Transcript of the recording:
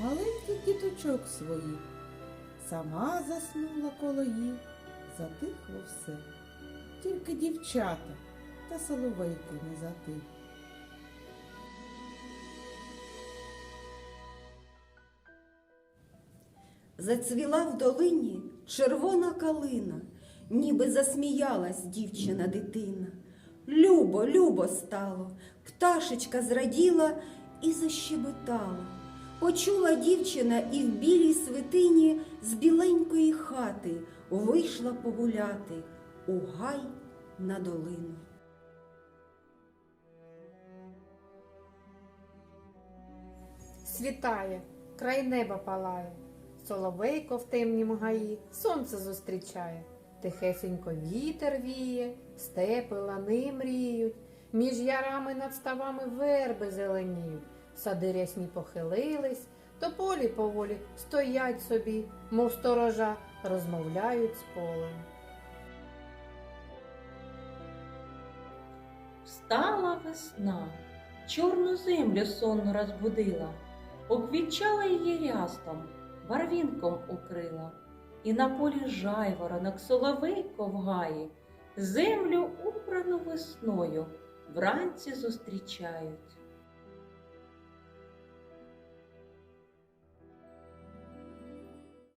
маленьких діточок своїх, сама заснула коло їх, затихло все, тільки дівчата та соловейко не затих. Зацвіла в долині червона калина, ніби засміялась дівчина дитина. Любо, любо стало, пташечка зраділа і защебетала. Почула дівчина і в білій свитині з біленької хати. Вийшла погуляти. У гай на долину. Світає, край неба палає, соловейко в темнім гаї сонце зустрічає, тихесенько вітер віє, степи лани мріють, між ярами над ставами верби зеленіють, сади рясні похилились, тополі поволі стоять собі, мов сторожа, розмовляють з полем. Встала весна, чорну землю сонно розбудила, обвічала її рястом, барвінком укрила, і на полі жайворонок соловейко в гаї, землю убрану весною вранці зустрічають.